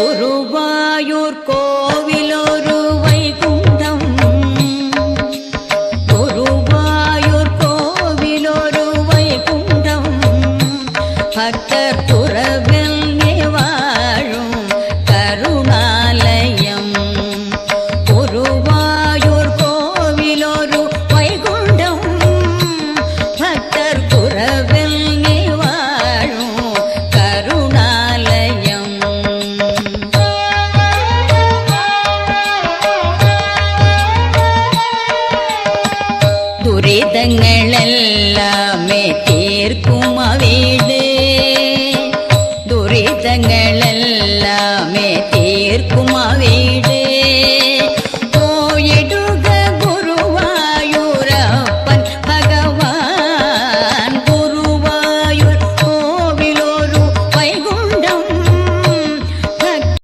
குருவாயூர் கோவிலொரு வைகுண்டம். குருவாயூர் கோவிலொரு வைகுண்டம். பக்தர் நேர்க்கும் தீர்க்கும் வீடு துரிதங்கள் எல்லாமே தீர்க்கும் வீடு